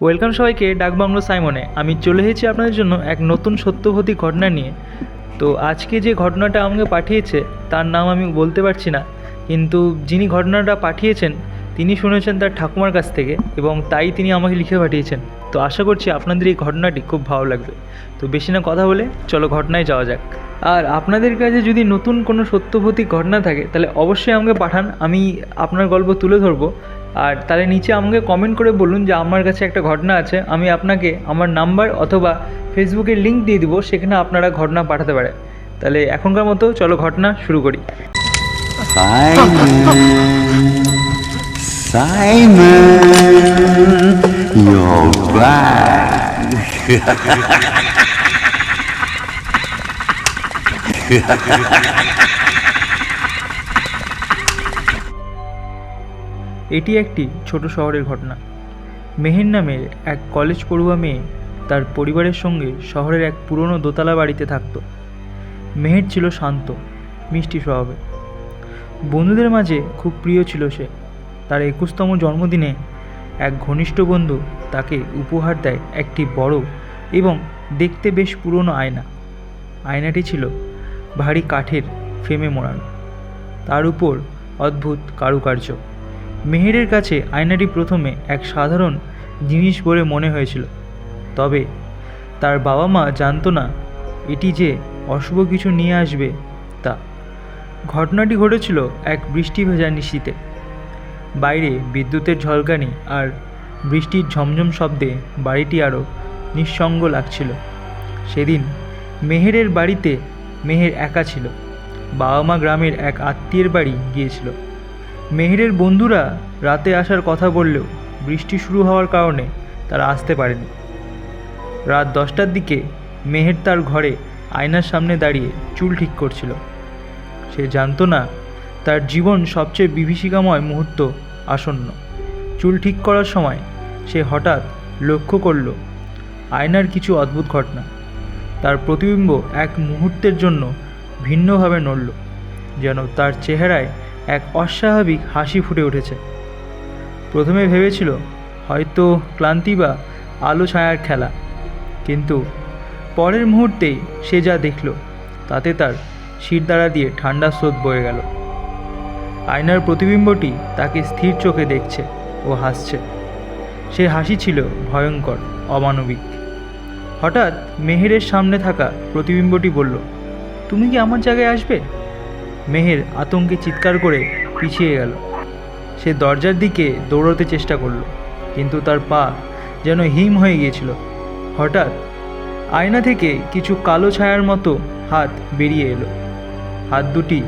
Welcome সবাইকে ডাকবাংলো সাইমনে। আমি চলে এসেছি আপনাদের জন্য এক নতুন সত্যঘটী ঘটনা নিয়ে। তো আজকে যে ঘটনাটা আমাকে পাঠিয়েছে, তার নাম আমি বলতে পারছি না। কিন্তু যিনি ঘটনাটা পাঠিয়েছেন, তিনি শুনেছেন তার ঠাকুমার কাছ থেকে এবং তাই তিনি আমাকে লিখে পাঠিয়েছেন। তো আশা করছি আপনাদের এই ঘটনাটি খুব ভালো লাগবে। তো বেশি না কথা বলে চলো ঘটনায় যাওয়া যাক। আর আপনাদের কাছে যদি নতুন কোনো সত্যভৌতিক ঘটনা থাকে, তাহলে অবশ্যই আমাকে পাঠান, আমি আপনার গল্প তুলে ধরবো। আর তাহলে নিচে আমাকে কমেন্ট করে বলুন যে আমার কাছে একটা ঘটনা আছে। আমি আপনাকে আমার নাম্বার অথবা ফেসবুকের লিঙ্ক দিয়ে দিব সেখানে আপনারা ঘটনা পাঠাতে পারে তাহলে এখনকার মতো চলো ঘটনা শুরু করি। Simon, এটি একটি ছোট শহরের ঘটনা। মেহের নামের এক কলেজ পড়ুয়া মেয়ে তার পরিবারের সঙ্গে শহরের এক পুরনো দোতলা বাড়িতে থাকত। মেহের ছিল শান্ত, মিষ্টি স্বভাবে। বন্ধুদের মাঝে খুব প্রিয় ছিল সে। তার একুশতম জন্মদিনে এক ঘনিষ্ঠ বন্ধু তাকে উপহার দেয় একটি বড় এবং দেখতে বেশ পুরনো আয়না। আয়নাটি ছিল ভারী কাঠের, ফ্রেমে মোড়ানো। তার উপর অদ্ভুত কারুকার্য। মেহেরের কাছে আয়নাটি প্রথমে এক সাধারণ জিনিস বলে মনে হয়েছিল। তবে তার বাবা মা জানতো না এটি যে অশুভ কিছু নিয়ে আসবে তা। ঘটনাটি ঘটেছিল এক বৃষ্টি ভেজা নিশীতে। বাইরে বিদ্যুতের ঝলকানি আর বৃষ্টির ঝমঝম শব্দে বাড়িটি আরও নিঃসঙ্গ লাগছিল। সেদিন মেহেরের বাড়িতে মেহের একা ছিল। বাবা মা গ্রামের এক আত্মীয়ের বাড়ি গিয়েছিল। মেহেরের বন্ধুরা রাতে আসার কথা বললেও বৃষ্টি শুরু হওয়ার কারণে তারা আসতে পারেনি। রাত দশটার দিকে মেহের তার ঘরে আয়নার সামনে দাঁড়িয়ে চুল ঠিক করছিল। সে জানতো না তার জীবন সবচেয়ে বিভীষিকাময় মুহূর্ত আসন্ন। চুল ঠিক করার সময় সে হঠাৎ লক্ষ্য করল আয়নার কিছু অদ্ভুত ঘটনা। তার প্রতিবিম্ব এক মুহূর্তের জন্য ভিন্নভাবে নড়ল, যেন তার চেহারায় এক অস্বাভাবিক হাসি ফুটে উঠেছে। প্রথমে ভেবেছিল, হয়তো ক্লান্তি বা আলো ছায়ার খেলা। কিন্তু পরের মুহূর্তেই সে যা দেখল, তাতে তার শিরদাঁড়া দিয়ে ঠান্ডা স্রোত বয়ে গেল। আয়নার প্রতিবিম্বটি তাকে স্থির চোখে দেখছে ও হাসছে। সে হাসি ছিল ভয়ঙ্কর, অমানবিক। হঠাৎ মেহেরের সামনে থাকা প্রতিবিম্বটি বলল, তুমি কি আমার জায়গায় আসবে? মেহের আতঙ্কে চিৎকার করে পিছিয়ে গেল। সে দরজার দিকে দৌড়তে চেষ্টা করল, কিন্তু তার পা যেন হিম হয়ে গিয়েছিল। হঠাৎ আয়না থেকে কিছু কালো ছায়ার মতো হাত বেরিয়ে এলো। হাত দুটি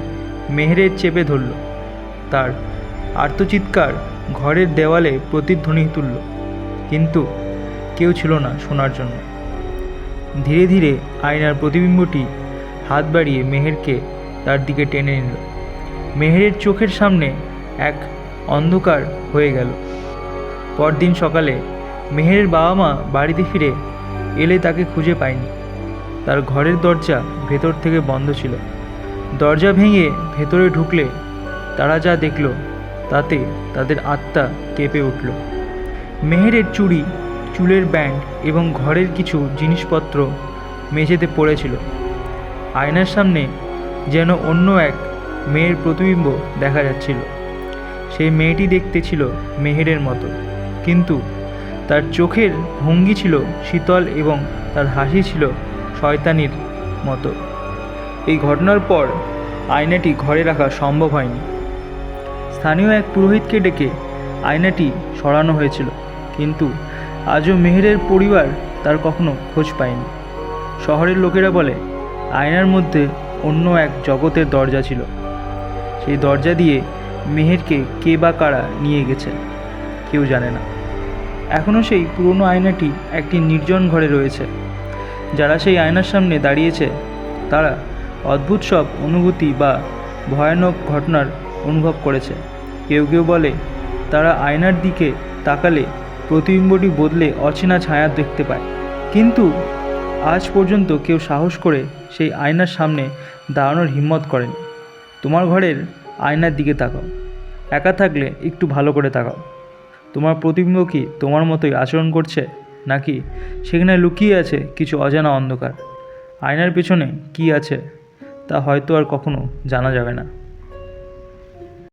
মেহেরের চেপে ধরল। তার আর্তচিৎকার ঘরের দেওয়ালে প্রতিধ্বনি তুলল, কিন্তু কেউ ছিল না শোনার জন্য। ধীরে ধীরে আয়নার প্রতিবিম্বটি হাত বাড়িয়ে মেহেরকে তার দিকে টেনে নিল। মেহেরের চোখের সামনে এক অন্ধকার হয়ে গেল। পরদিন সকালে মেহেরের বাবা মা বাড়িতে ফিরে এলে তাকে খুঁজে পায়নি। তার ঘরের দরজা ভেতর থেকে বন্ধ ছিল। দরজা ভেঙে ভেতরে ঢুকলে তারা যা দেখল, তাতে তাদের আত্মা কেঁপে উঠল। মেহেরের চুড়ি, চুলের ব্যান্ড এবং ঘরের কিছু জিনিসপত্র মেঝেতে পড়েছিল। আয়নার সামনে যেন অন্য এক মেয়ের প্রতিবিম্ব দেখা যাচ্ছিল। সেই মেয়েটি দেখতে ছিল মেহেরের মতো, কিন্তু তার চোখের ভঙ্গি ছিল শীতল এবং তার হাসি ছিল শয়তানির মতো। এই ঘটনার পর আয়নাটি ঘরে রাখা সম্ভব হয়নি। স্থানীয় এক পুরোহিতকে ডেকে আয়নাটি সরানো হয়েছিল, কিন্তু আজও মেহেরের পরিবার তার কখনো খোঁজ পায়নি। শহরের লোকেরা বলে, আয়নার মধ্যে অন্য এক জগতের দরজা ছিল। সেই দরজা দিয়ে মেহেরকে কে বা কারা নিয়ে গেছে কেউ জানে না। এখনও সেই পুরনো আয়নাটি একটি নির্জন ঘরে রয়েছে। যারা সেই আয়নার সামনে দাঁড়িয়েছে, তারা অদ্ভুত সব অনুভূতি বা ভয়ানক ঘটনার অনুভব করেছে। কেউ কেউ বলে, তারা আয়নার দিকে তাকালে প্রতিবিম্বটি বদলে অচেনা ছায়া দেখতে পায়। কিন্তু আজ পর্যন্ত কেউ সাহস করে সেই আয়নার সামনে দাঁড়ানোর হিম্মত করেনি। তোমার ঘরের আয়নার দিকে তাকাও। একা থাকলে একটু ভালো করে তাকাও। তোমার প্রতিবিম্ব কি তোমার মতোই আচরণ করছে, নাকি সেখানে লুকিয়ে আছে কিছু অজানা অন্ধকার? আয়নার পেছনে কি আছে, তা হয়তো আর কখনো জানা যাবে না।